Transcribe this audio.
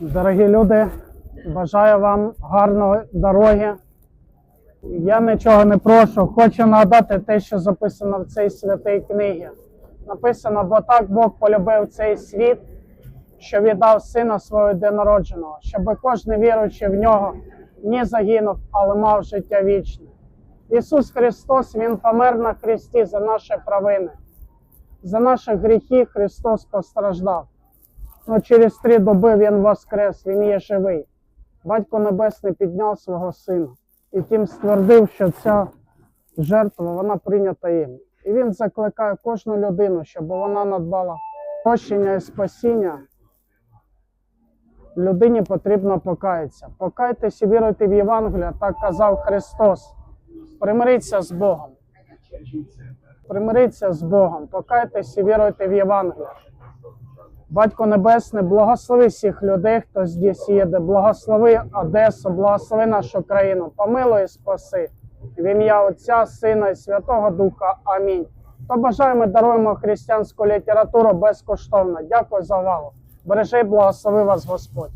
Дорогі люди, бажаю вам гарної дороги. Я нічого не прошу, хочу нагадати те, що записано в цій святій книгі. Написано, бо так Бог полюбив цей світ, що віддав сина свого єдинородженого, щоб кожен віруючи в нього не загинув, але мав життя вічне. Ісус Христос, Він помер на хресті за наші провини. За наші гріхи Христос постраждав. Ну, через три доби Він воскрес, Він є живий. Батько Небесний підняв свого сина і тим ствердив, що ця жертва вона прийнята їм. І він закликає кожну людину, щоб вона надбала прощення і спасіння. Людині потрібно покаятися. Покайтесь і віруйте в Євангелія, так казав Христос. Примиріться з Богом. Примиріться з Богом, покайтесь і віруйте в Євангелія. Батько Небесний, благослови всіх людей, хто здесь їде, благослови Одесу, благослови нашу країну, помилуй спаси. В ім'я Отця, Сина і Святого Духа. Амінь. То бажаємо, даруємо християнську літературу безкоштовно. Дякую за увагу. Бережи, благослови вас Господь.